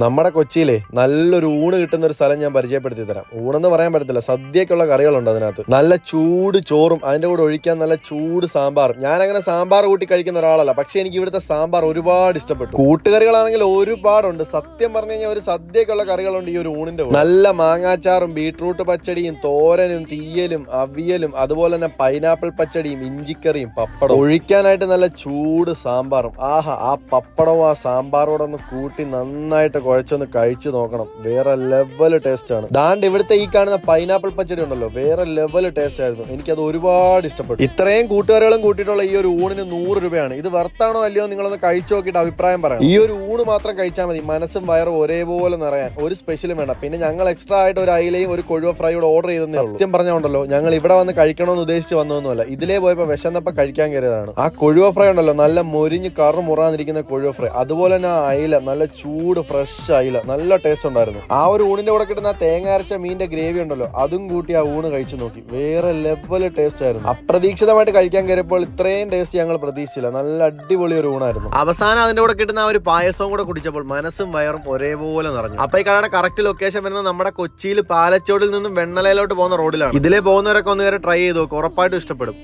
നമ്മുടെ കൊച്ചിയിലെ നല്ലൊരു ഊണ് കിട്ടുന്ന ഒരു സ്ഥലം ഞാൻ പരിചയപ്പെടുത്തി തരാം. ഊണെന്ന് പറയാൻ പറ്റത്തില്ല. സദ്യക്കുള്ള കറികളുണ്ട് അതിനകത്ത്. നല്ല ചൂട് ചോറും അതിന്റെ കൂടെ ഒഴിക്കാൻ നല്ല ചൂട് സാമ്പാറും. ഞാൻ അങ്ങനെ സാമ്പാർ കൂട്ടി കഴിക്കുന്ന ഒരാളല്ല. പക്ഷെ എനിക്ക് ഇവിടുത്തെ സാമ്പാർ ഒരുപാട് ഇഷ്ടപ്പെട്ടു. കൂട്ടുകറികളാണെങ്കിൽ ഒരുപാടുണ്ട്. സത്യം പറഞ്ഞു കഴിഞ്ഞാൽ ഒരു സദ്യക്കുള്ള കറികളുണ്ട് ഈ ഒരു ഊണിന്റെ നല്ല മാങ്ങാച്ചാറും ബീട്രൂട്ട് പച്ചടിയും തോരനും തീയലും അവിയലും അതുപോലെ തന്നെ പൈനാപ്പിൾ പച്ചടിയും ഇഞ്ചിക്കറിയും പപ്പടം ഒഴിക്കാനായിട്ട് നല്ല ചൂട് സാമ്പാറും. ആഹാ ആ പപ്പടവും ആ സാമ്പാറോടൊന്ന് കൂട്ടി നന്നായിട്ട് കുഴച്ചൊന്ന് കഴിച്ചു നോക്കണം. വേറെ ലെവൽ ടേസ്റ്റ് ആണ്. ദാണ്ട് ഇവിടുത്തെ ഈ കാണുന്ന പൈനാപ്പിൾ പച്ചടി ഉണ്ടല്ലോ വേറെ ലെവൽ ടേസ്റ്റ് ആയിരുന്നു. എനിക്കത് ഒരുപാട് ഇഷ്ടപ്പെട്ടു. ഇത്രയും കൂട്ടുകാരികളും കൂട്ടിയിട്ടുള്ള ഈ ഒരു ഊണിന് നൂറ് രൂപയാണ്. ഇത് വർത്താണോ അല്ലയോ നിങ്ങളൊന്ന് കഴിച്ചു നോക്കിയിട്ട് അഭിപ്രായം പറയാം ഈ ഒരു ഊണ് മാത്രം കഴിച്ചാൽ മതി. മനസ്സും വയറും ഒരേപോലെ നിറയാൻ. ഒരു സ്പെഷ്യലും വേണ്ട. പിന്നെ ഞങ്ങൾ എക്സ്ട്രാ ആയിട്ട് ഒരു അയിലയും ഒരു കൊഴുവ ഫ്രൈയോട് ഓർഡർ ചെയ്തേ ഉള്ളൂ. സത്യം പറഞ്ഞുണ്ടല്ലോ ഞങ്ങൾ ഇവിടെ വന്ന് കഴിക്കണമെന്ന് ഉദ്ദേശിച്ച് വന്നതൊന്നുമല്ല. ഇതിലേ പോയപ്പോൾ വിശന്നപ്പോൾ കഴിക്കാൻ കയറിയതാണ് ആ കൊഴുവ ഫ്രൈ ഉണ്ടല്ലോ നല്ല മൊരിഞ്ഞ് കറു മുറാന്നിരിക്കുന്ന കൊഴുവ ഫ്രൈ അതുപോലെ തന്നെ ആ അയില നല്ല ചൂട് ഫ്രഷ് അയില നല്ല ടേസ്റ്റ് ഉണ്ടായിരുന്നു. ആ ഒരു ഊണിന്റെ കൂടെ കിട്ടുന്ന തേങ്ങ അരച്ച മീനിന്റെ ഗ്രേവി ഉണ്ടല്ലോ അതും കൂട്ടി ആ ഊണ് കഴിച്ചു നോക്കി. വേറെ ലെവൽ ടേസ്റ്റ് ആയിരുന്നു. അപ്രതീക്ഷിതമായിട്ട് കഴിക്കാൻ കയറിയപ്പോൾ ഇത്രയും ടേസ്റ്റ് ഞങ്ങൾ പ്രതീക്ഷിച്ചില്ല. നല്ല അടിപൊളി ഒരു ഊണായിരുന്നു. അവസാനം അതിന്റെ കൂടെ കിട്ടുന്ന ആ ഒരു പായസവും കൂടെ കുടിച്ചപ്പോൾ മനസ്സും വയറും ഒരേപോലെ നിറഞ്ഞു. അപ്പൊ ഈ കടയുടെ കറക്റ്റ് ലൊക്കേഷൻ വരുന്നത് നമ്മുടെ കൊച്ചിയിൽ പാലച്ചോടിൽ നിന്നും വെണ്ണലയിലോട്ട് പോകുന്ന റോഡിലാണ് ഇതിലെ പോകുന്നവരൊക്കെ ഒന്ന് വരെ ട്രൈ ചെയ്ത് നോക്കും. ഉറപ്പായിട്ടും ഇഷ്ടപ്പെടും.